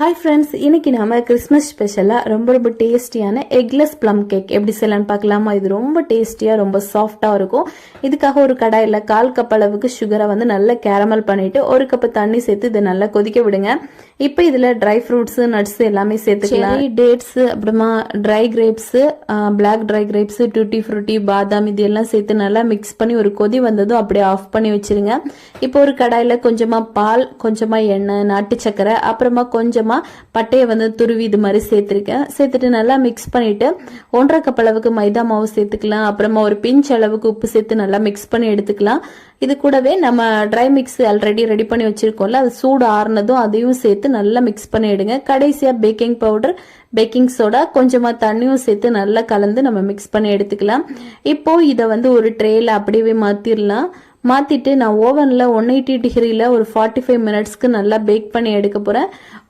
Hi friends இன்னைக்கு நாம Christmas ஸ்பெஷலாக ரொம்ப ரொம்ப டேஸ்டியான எக்லெஸ் ப்ளம் கேக் எப்படி செய்யலாம்னு பார்க்கலாமா? இது ரொம்ப டேஸ்டியாக ரொம்ப சாஃப்டாக இருக்கும். இதுக்காக ஒரு கடாயில் கால் கப் அளவுக்கு சுகரை வந்து நல்லா கேரமல் பண்ணிவிட்டு ஒரு கப்பு தண்ணி சேர்த்து இதை நல்லா கொதிக்க விடுங்க. இப்போ இதில் ட்ரை ஃப்ரூட்ஸு நட்ஸ் எல்லாமே சேர்த்துக்கலாம். டேட்ஸ் அப்புறமா dry grapes black dry grapes tutti frutti பாதாம் இது எல்லாம் சேர்த்து நல்லா மிக்ஸ் பண்ணி ஒரு கொதி வந்ததும் அப்படியே ஆஃப் பண்ணி வச்சிருங்க. இப்போ ஒரு கடாயில் கொஞ்சமாக பால் கொஞ்சமாக எண்ணெய் நாட்டு சக்கரை அப்புறமா கொஞ்சமாக பட்டையை வந்து துருவி இது மாதிரி சேர்த்துருக்கேன். சேர்த்துட்டு நல்லா மிக்ஸ் பண்ணிட்டு ஒன்றரை கப் அளவுக்கு மைதா மாவு சேர்த்துக்கலாம். அப்புறமா ஒரு பிஞ்ச் அளவுக்கு உப்பு சேர்த்து நல்லா மிக்ஸ் பண்ணி எடுத்துக்கலாம். இது கூடவே நம்ம ட்ரை மிக்ஸ் ஆல்ரெடி ரெடி பண்ணி வச்சிருக்கோம்ல அது சூடு ஆறுனதும் அதையும் சேர்த்து நல்லா மிக்ஸ் பண்ணி எடுங்க. கடைசியாக பேக்கிங் பவுடர் பேக்கிங் சோடா கொஞ்சமாக தண்ணியும் சேர்த்து நல்லா கலந்து நம்ம மிக்ஸ் பண்ணி எடுத்துக்கலாம். இப்போ இதை வந்து ஒரு ட்ரேயில் அப்படியே மாற்றிடலாம் மாற்றிட்டு நான் ஓவனில் ஒன் எயிட்டி டிகிரியில் ஒரு ஃபார்ட்டி ஃபைவ் மினிட்ஸ்க்கு நல்லா பேக் பண்ணி எடுக்க போகிறேன்